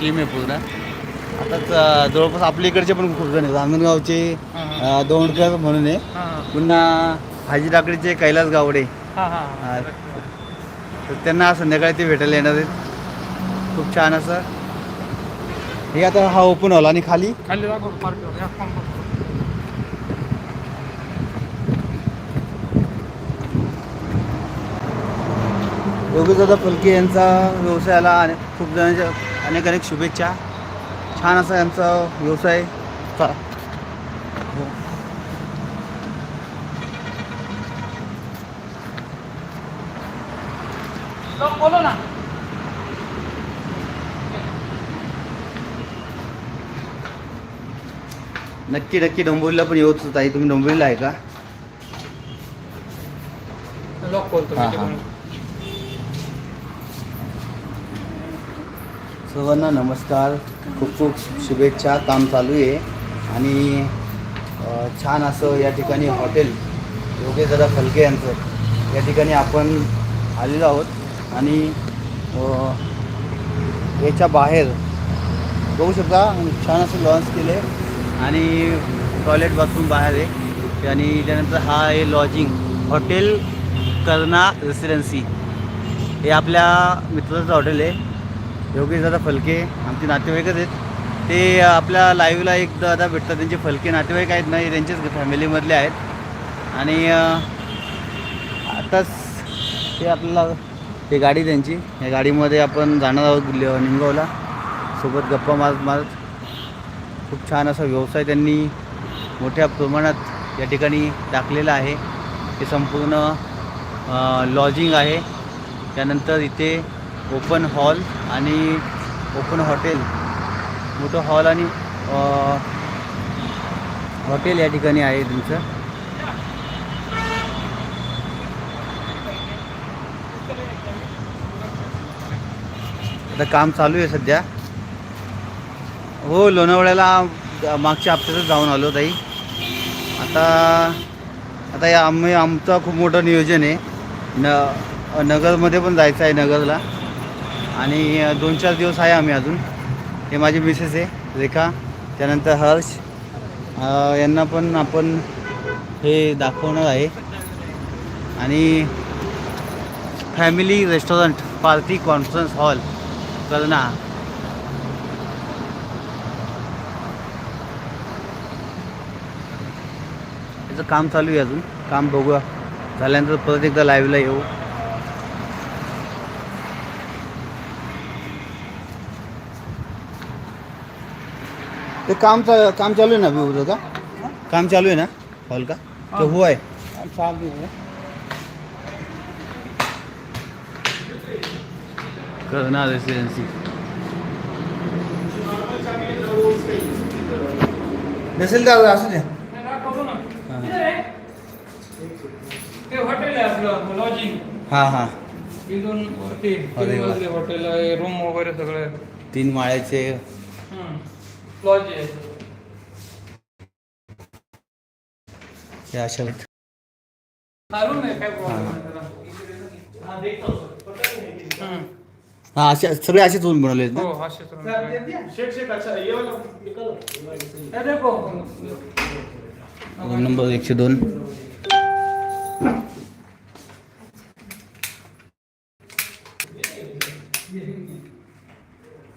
Team आहे पूर्ण. आताच अं, जवळपास आपल्या इकडचे पण खूप जण आहेत. रांजणगावचे दोंडकर म्हणून आहे. पुन्हा हाजी लाकडीचे कैलास गावडे. तर त्यांना आज संध्याकाळी ते भेटायला येणार आहेत. खूप छान असं. हे आता हा ओपन हॉल आणि खाली. खाली योगीदादा फलके यांचा व्यवसायाला खूप जणांच्या अनेक अनेक शुभेच्छा. छान असा यांचा व्यवसाय. बोलो ना. नक्की नक्की डोंबिवलीला पण येऊच ताई. तुम्ही डोंबिवलीला आहे का? लॉक खोलतो हा, हा. सर्वांना नमस्कार. खूप खूप शुभेच्छा. काम चालू आहे. आणि छान असं या ठिकाणी हॉटेल योगे दादा फलके यांचं. या ठिकाणी आपण आलेलो आहोत. आणि याच्या बाहेर बघू शकता छान असं लॉन्च केलं आहे आणि टॉयलेट बाथरूम बाहेर आहे. आणि त्यानंतर हा आहे लॉजिंग हॉटेल कर्ना रेसिडेन्सी हे आपल्या मित्राचं हॉटेल आहे. दादा फलके आमचे नातेवाईकच आहेत. ते आपल्या लाईव्हला एक दादा भेटतात. त्यांचे फलके नातेवाईक आहेत नाही त्यांचेच फॅमिलीमधले आहेत. आणि आताच ते आपल्याला ते गाडी त्यांची. या गाडीमध्ये आपण जाणार आहोत निमगावला. सोबत गप्पा मारत मारत खूप छान असा व्यवसाय त्यांनी मोठ्या प्रमाणात या ठिकाणी टाकलेला आहे. ते संपूर्ण लॉजिंग आहे. त्यानंतर इथे ओपन हॉल आणि ओपन हॉटेल. मोठं हॉल आणि हॉटेल या ठिकाणी आहे तुमचं. आता काम चालू आहे सध्या. हो लोणावळ्याला मागच्या हप्त्यातच जाऊन आलो ताई. आता आता या आम्ही आमचं खूप मोठं नियोजन आहे. न नगरमध्ये पण जायचं आहे नगरला. आणि दोन चार दिवस आहे आम्ही अजून. हे माझी मिसेस आहे रेखा त्यानंतर हर्ष. यांना पण आपण हे दाखवणार आहे. आणि family restaurant party conference hall कलना याचं काम चालू आहे अजून. काम बघूया. झाल्यानंतर परत एकदा लाईव्हला येऊ. ते काम चा काम चालू आहे ना विवचं का काम चालू आहे ना? हॉल का? तो हो. आहे. चालू आहे. करणार रेसिडेन्सी नसेल तर असू द्या. हां. ते हॉटेल आहे आपलं लॉजिंग हां हां. इथून वरती अरे वा. हॉटेल आहे रूम वगैरे सगळे तीन माळ्याचे हे आहे. हा. हां असे सगळे असेच रूम बनवले नंबर एकशे दोन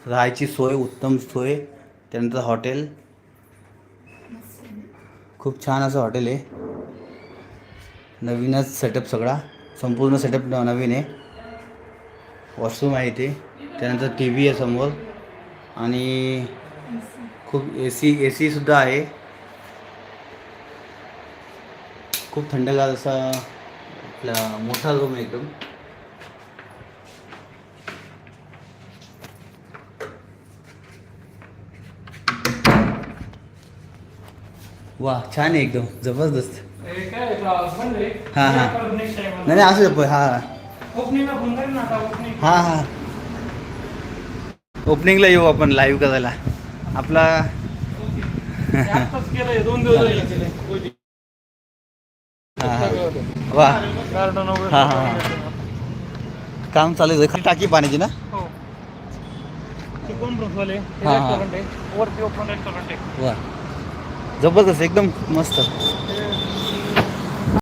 राहायची सोय उत्तम सोय त्यानंतर हॉटेल. खूप छान असं हॉटेल आहे. नवीनच सेटअप सगळा. संपूर्ण सेटअप नवीन आहे. वॉशरूम आहे इथे. त्यानंतर टी व्ही आहे समोर. आणि खूप ए सी ए सीसुद्धा आहे. खूप थंडगार असा आपला मोठा रूम आहे एकदम. वा छान आहे एकदम जबरदस्त. हे. हा, हा. नाही नाही असू दे हा. हा हा. ओपनिंगला येऊ आपण लाईव्ह करायला. आपला दोन दिवस वा हा, हा. काम चालू आहे टाकी पाण्याची ना? हो. वा जबरदस्त एकदम मस्त.